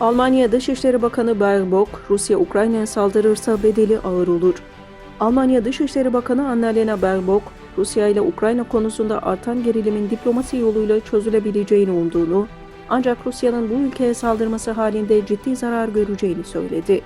Almanya Dışişleri Bakanı Baerbock, Rusya Ukrayna'ya saldırırsa bedeli ağır olur. Almanya Dışişleri Bakanı Annalena Baerbock, Rusya ile Ukrayna konusunda artan gerilimin diplomasi yoluyla çözülebileceğini umduğunu, ancak Rusya'nın bu ülkeye saldırması halinde ciddi zarar göreceğini söyledi.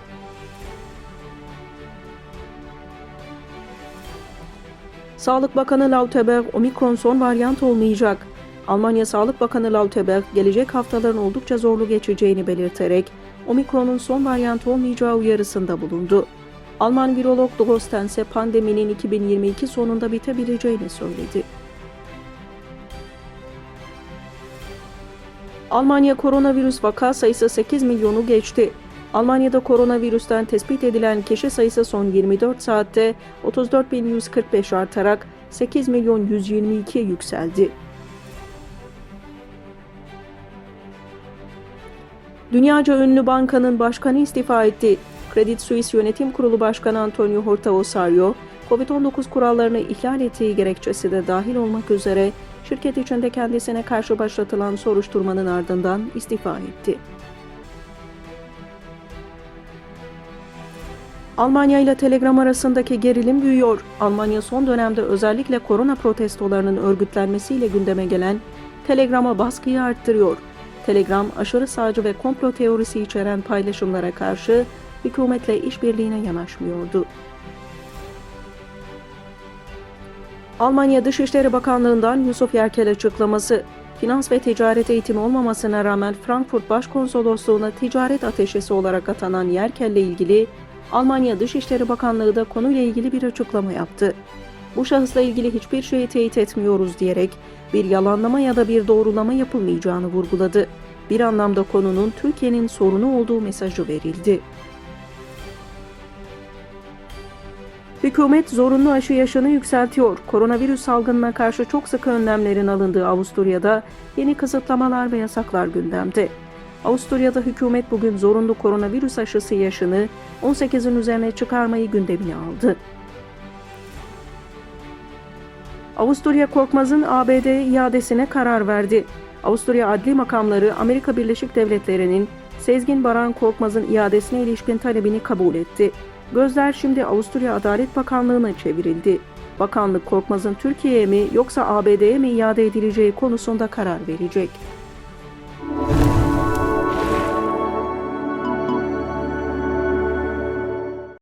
Sağlık Bakanı Lauterbach, omikron son varyant olmayacak. Almanya Sağlık Bakanı Lauterbach, gelecek haftaların oldukça zorlu geçeceğini belirterek, omikronun son varyant olmayacağı uyarısında bulundu. Alman virolog Drosten ise pandeminin 2022 sonunda bitebileceğini söyledi. Almanya koronavirüs vaka sayısı 8 milyonu geçti. Almanya'da koronavirüsten tespit edilen kişi sayısı son 24 saatte 34.145 artarak 8 milyon 122'ye yükseldi. Dünyaca ünlü bankanın başkanı istifa etti. Credit Suisse Yönetim Kurulu Başkanı Antonio Horta Osorio, COVID-19 kurallarını ihlal ettiği gerekçesi de dahil olmak üzere şirket içinde kendisine karşı başlatılan soruşturmanın ardından istifa etti. Almanya ile Telegram arasındaki gerilim büyüyor. Almanya son dönemde özellikle korona protestolarının örgütlenmesiyle gündeme gelen Telegram'a baskıyı arttırıyor. Telegram aşırı sağcı ve komplo teorisi içeren paylaşımlara karşı hükümetle işbirliğine yanaşmıyordu. Almanya Dışişleri Bakanlığı'ndan Yusuf Yerkel açıklaması, finans ve ticaret eğitimi olmamasına rağmen Frankfurt Başkonsolosluğu'na ticaret ateşesi olarak atanan Yerkel ile ilgili Almanya Dışişleri Bakanlığı da konuyla ilgili bir açıklama yaptı. Bu şahısla ilgili hiçbir şeyi teyit etmiyoruz diyerek bir yalanlama ya da bir doğrulama yapılmayacağını vurguladı. Bir anlamda konunun Türkiye'nin sorunu olduğu mesajı verildi. Hükümet zorunlu aşı yaşını yükseltiyor. Koronavirüs salgınına karşı çok sıkı önlemlerin alındığı Avusturya'da yeni kısıtlamalar ve yasaklar gündemde. Avusturya'da hükümet bugün zorunlu koronavirüs aşısı yaşını 18'in üzerine çıkarmayı gündemine aldı. Avusturya Korkmaz'ın ABD iadesine karar verdi. Avusturya adli makamları Amerika Birleşik Devletleri'nin Sezgin Baran Korkmaz'ın iadesine ilişkin talebini kabul etti. Gözler şimdi Avusturya Adalet Bakanlığı'na çevrildi. Bakanlık Korkmaz'ın Türkiye'ye mi yoksa ABD'ye mi iade edileceği konusunda karar verecek.